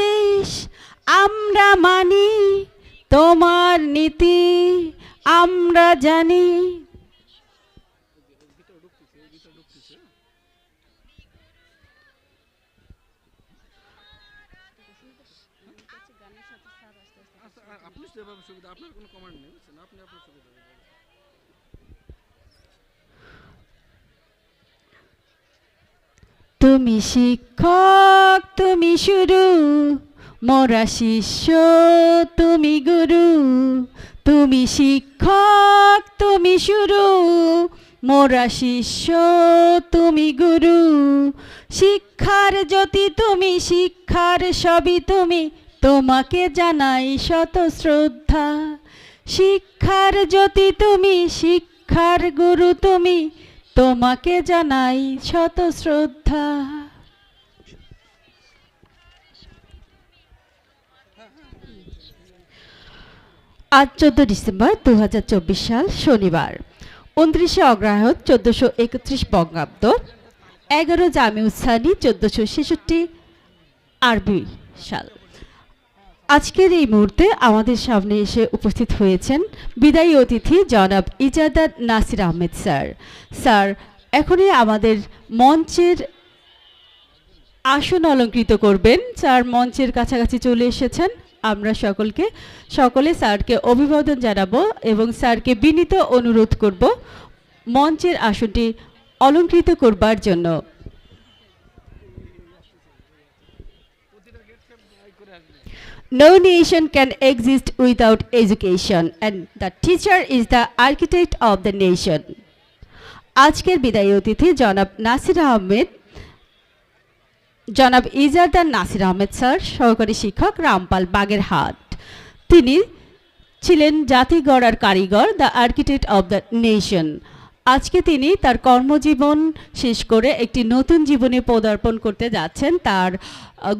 দেশ, আমরা মানি, তোমার নীতি আমরা জানি। আচ্ছা আপনি আপনার কোনো কমান্ড নেই আপনি আপনার সুবিধা। তুমি শিক্ষক, তুমি শুরু। মোরা শিষ্য, তুমি গুরু। তুমি শিক্ষক, তুমি শুরু। মোরা শিষ্য, তুমি গুরু। শিক্ষার জ্যোতি তুমি, শিক্ষার সবই তুমি। তোমাকে জানাই শত শ্রদ্ধা। শিক্ষার জ্যোতি তুমি, শিক্ষার গুরু তুমি। তোমাকে জানাই শত শ্রদ্ধা। আজ চোদ্দ ডিসেম্বর দু হাজার চব্বিশ সাল শনিবার, উনত্রিশে অগ্রহায়ণ চোদ্দশো একত্রিশ বঙ্গাব্দ, এগারো জামি উৎসানি চোদ্দশো ছেষট্টি আরবি সাল। আজকের এই মুহূর্তে আমাদের সামনে এসে উপস্থিত হয়েছেন বিদায়ী অতিথি জনাব ইজাদাত নাসির আহমেদ স্যার। স্যার, এখনই আমাদের মঞ্চের আসন অলঙ্কৃত করবেন। স্যার, মঞ্চের কাছাকাছি চলে এসেছেন। আমরা সকলকে, সকলে স্যারকে অভিবাদন জানাব এবং স্যারকে বিনীত অনুরোধ করব মঞ্চের আসনটি অলঙ্কৃত করবার জন্য। No nation can exist without education, and the teacher is the architect of the nation. আজকের বিদায়ী অতিথি জনাব নাসির আহমেদ। জনাব ইজাদার নাসির আহমেদ স্যার সহকারী শিক্ষক রামপাল বাগেরহাট। তিনি ছিলেন জাতি গড়ার কারিগর the architect of the nation আজকে তিনি তার কর্মজীবন শেষ করে একটি নতুন জীবনে পদার্পণ করতে যাচ্ছেন। তার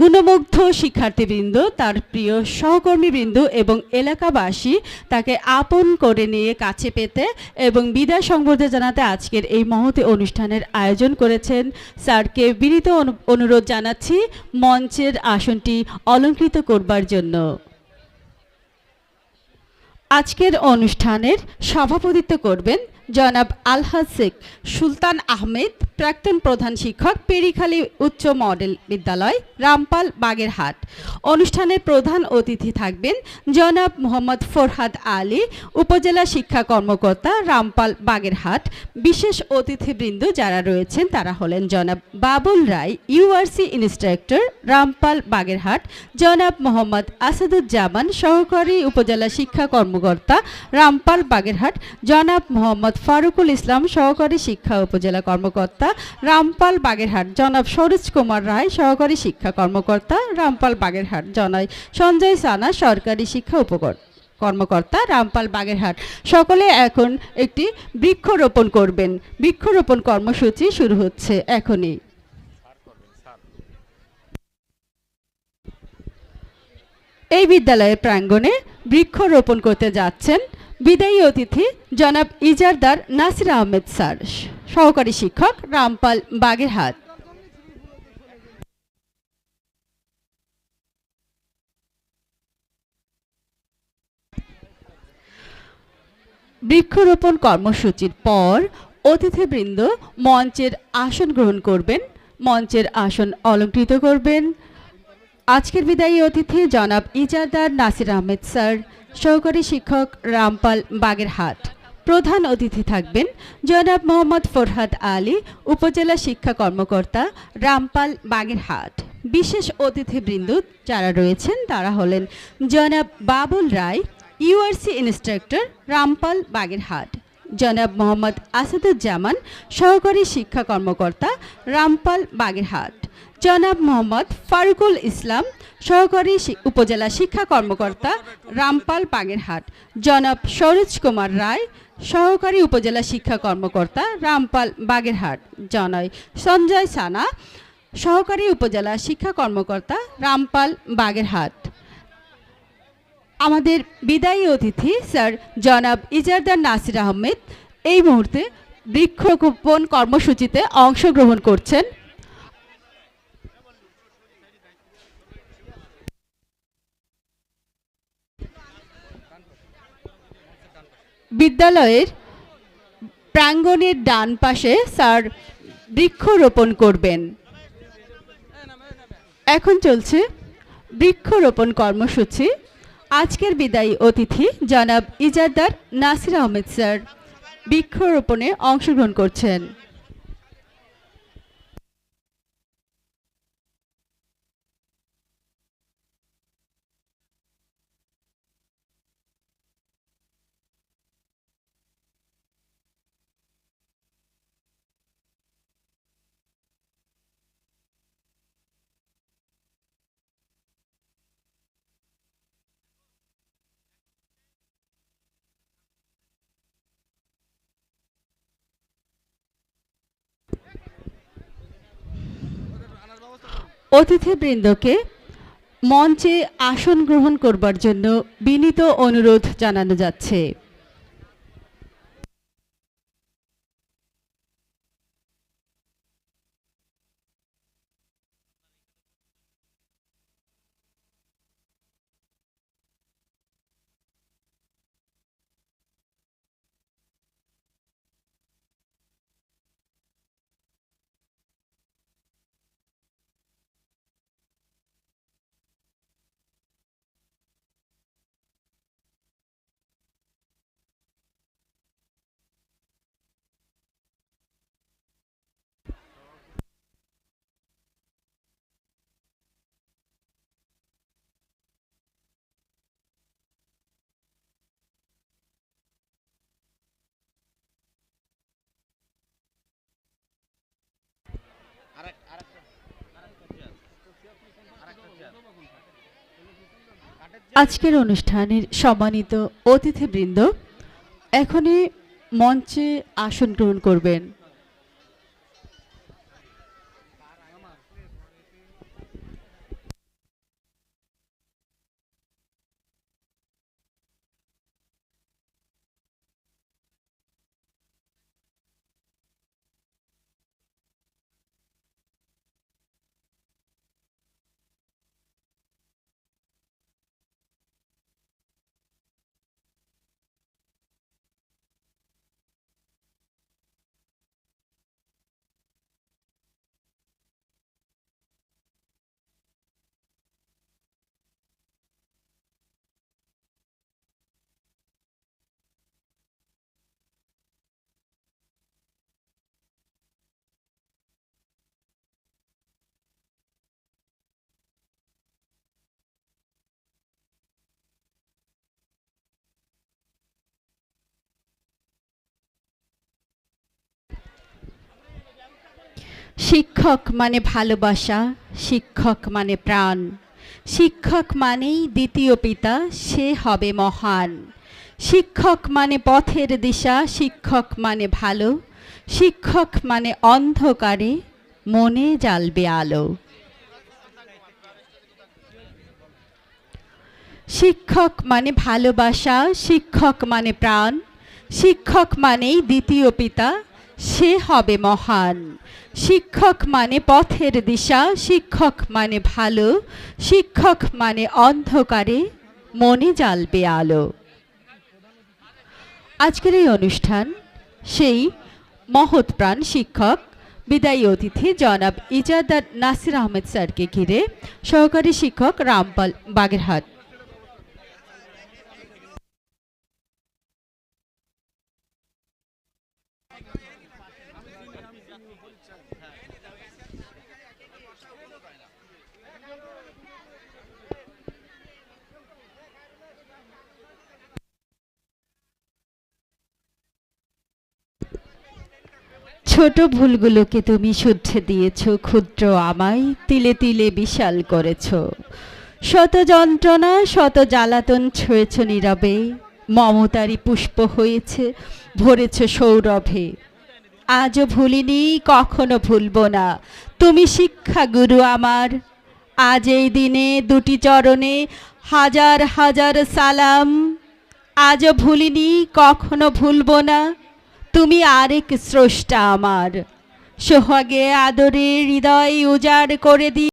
গুণমুগ্ধ শিক্ষার্থীবৃন্দ, তার প্রিয় সহকর্মীবৃন্দ এবং এলাকাবাসী তাকে আপন করে নিয়ে কাছে পেতে এবং বিদায় সংবর্ধনা জানাতে আজকের এই মহতি অনুষ্ঠানের আয়োজন করেছেন। স্যারকে বিনীত অনুরোধ জানাচ্ছি মঞ্চের আসনটি অলঙ্কৃত করবার জন্য। আজকের অনুষ্ঠানের সভাপতিত্ব করবেন জনাব আলহাসেক সুলতান আহমেদ প্রাক্তন প্রধান শিক্ষক পেরিখালী উচ্চ মডেল বিদ্যালয়, রামপাল, বাগেরহাট। অনুষ্ঠানের প্রধান অতিথি থাকবেন জনাব মোহাম্মদ ফরহাদ আলী, উপজেলা শিক্ষা কর্মকর্তা রামপাল, বাগেরহাট। বিশেষ অতিথিবৃন্দ যারা রয়েছেন তারা হলেন জনাব বাবুল রায়, ইউআরসি ইনস্ট্রাক্টর, রামপাল, বাগেরহাট। জনাব মোহাম্মদ আসাদুজ্জামান, সহকারী উপজেলা শিক্ষা কর্মকর্তা, রামপাল, বাগেরহাট। জনাব মোহাম্মদ ফারুকুল ইসলাম, সহকারী শিক্ষা উপজেলা কর্মকর্তা। রামপাল বাগেরহাট। জনাব সরোজ কুমার রায়, সহকারী শিক্ষা কর্মকর্তা রামপাল বাগেরহাট। জনাই সঞ্জয় সানা, সরকারি শিক্ষা উপকর কর্মকর্তা রামপাল বাগেরহাট। সকলে এখন একটি বৃক্ষরোপণ করবেন। বৃক্ষরোপণ কর্মসূচি শুরু হচ্ছে এখনই। এই বিদ্যালয়ের প্রাঙ্গণে বৃক্ষরোপণ করতে যাচ্ছেন বিদায়ী অতিথি জনাব ইজারদার নাসির আহমেদ স্যার। সহকারী শিক্ষক রামপাল বাগেরহাট। বৃক্ষরোপণ কর্মসূচির পর অতিথিবৃন্দ মঞ্চের আসন গ্রহণ করবেন, মঞ্চের আসন অলঙ্কৃত করবেন। আজকের বিদায়ী অতিথি জনাব ইজাদার নাসির আহমেদ স্যার। সহকারী শিক্ষক রামপাল বাগেরহাট। প্রধান অতিথি থাকবেন জনাব মোহাম্মদ ফরহাদ আলী, উপজেলা শিক্ষা কর্মকর্তা রামপাল বাগেরহাট। বিশেষ অতিথিবৃন্দ যারা রয়েছেন, তারা হলেন জনাব বাবুল রায়, ইউআরসি ইনস্ট্রাক্টর রামপাল বাগেরহাট, জনাব মোহাম্মদ আসাদুজ্জামান, সহকারী শিক্ষা কর্মকর্তা রামপাল বাগেরহাট, জনাব মোহাম্মদ ফারুকুল ইসলাম সহকারী উপজেলা শিক্ষা কর্মকর্তা রামপাল বাগেরহাট। জনাব সরোজ কুমার রায়, সহকারী উপজেলা শিক্ষা কর্মকর্তা রামপাল বাগেরহাট। জনয় সঞ্জয় সানা, সহকারী উপজেলা শিক্ষা কর্মকর্তা রামপাল বাগেরহাট। আমাদের বিদায়ী অতিথি, স্যার জনাব ইজারদার নাসির আহমেদ, এই মুহূর্তে বৃক্ষরোপণ কর্মসূচিতে অংশগ্রহণ করছেন বিদ্যালয়ের প্রাঙ্গণের ডান পাশে স্যার বৃক্ষরোপণ করবেন। এখন চলছে বৃক্ষরোপণ কর্মসূচি। আজকের বিদায়ী অতিথি জনাব ইজাদার নাসির আহমেদ স্যার বৃক্ষরোপণে অংশগ্রহণ করছেন। অতিথিবৃন্দকে মঞ্চে আসন গ্রহণ করবার জন্য বিনীত অনুরোধ জানানো যাচ্ছে। আজকের অনুষ্ঠানের সম্মানিত অতিথিবৃন্দ এখনই মঞ্চে আসন গ্রহণ করবেন। শিক্ষক মানে ভালোবাসা, শিক্ষক মানে প্রাণ। শিক্ষক মানেই দ্বিতীয় পিতা, সে হবে মহান। শিক্ষক মানে পথের দিশা, শিক্ষক মানে ভালো। শিক্ষক মানে অন্ধকারে মনে জ্বালবে আলো। শিক্ষক মানে ভালোবাসা, শিক্ষক মানে প্রাণ। শিক্ষক মানেই দ্বিতীয় পিতা সে হবে মহান। শিক্ষক মানে পথের দিশা, শিক্ষক মানে ভালো, শিক্ষক মানে অন্ধকারে মনে জ্বালবে আলো। আজকের এই অনুষ্ঠান, সেই মহৎ প্রাণ শিক্ষক, বিদায়ী অতিথি জনাব ইজাদার নাসির আহমেদ স্যারকে ঘিরে সহকারী শিক্ষক রামপাল বাগেরহাট। ছোট ভুলগুলোকে তুমি শুদ্ধে দিয়েছ, ক্ষুদ্র আমায় তিলে তিলে বিশাল করেছ। শত যন্ত্রণা, শত জ্বালাতন ছুঁয়েছ নীরবে, মমতারি পুষ্প হয়েছে, ভরেছ সৌরভে। আজও ভুলিনি, কখনো ভুলব না, তুমি শিক্ষা গুরু আমার। আজ এই দিনে দুটি চরণে হাজার হাজার সালাম। আজও ভুলিনি, কখনো ভুলব না তুমি আরেক স্রষ্টা আমার। সোহাগে আদরে হৃদয় উজাড় করে দি